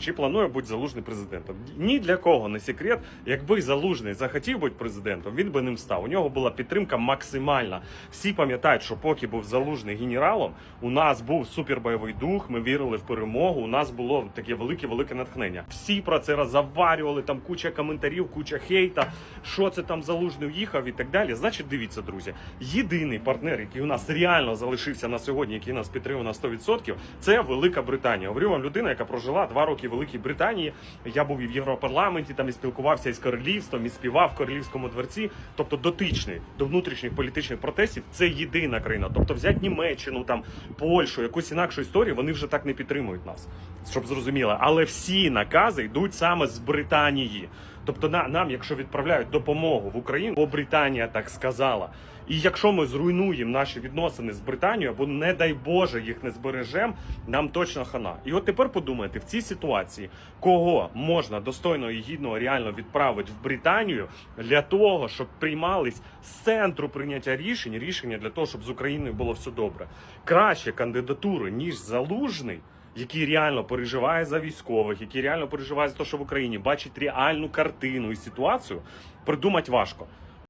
Чи планує бути залужний президентом? Ні для кого не секрет. Якби залужний захотів бути президентом, він би ним став. У нього була підтримка максимальна. Всі пам'ятають, що поки був залужний генералом, у нас був супербойовий дух. Ми вірили в перемогу. У нас було таке велике велике натхнення. Всі про це роззаварювали. Там куча коментарів, куча хейта. Що це там залужний уїхав і так далі. Значить, дивіться, друзі. Єдиний партнер, який у нас реально залишився на сьогодні, який нас підтримує на 100%, це Велика Британія. Говорю вам людина, яка прожила два роки в Великій Британії. Я був і в Європарламенті, там і спілкувався із королівством, і співав в королівському дворці. Тобто дотичний до внутрішніх політичних протестів. Це єдина країна. Тобто, взяти Німеччину, там Польщу, якусь інакшу історію, вони вже так не підтримують нас, щоб зрозуміло. Але всі накази йдуть саме з Британії. Тобто, на, нам, якщо відправляють допомогу в Україну, бо Британія так сказала. І якщо ми зруйнуємо наші відносини з Британією, або не дай Боже їх не збережемо, нам точно хана. І от тепер подумайте, в цій ситуації кого можна достойно і гідно реально відправити в Британію для того, щоб приймались з центру прийняття рішень, рішення для того, щоб з Україною було все добре. Краще кандидатури, ніж залужний який реально переживає за військових, який реально переживає за те, що в Україні бачить реальну картину і ситуацію, придумати важко.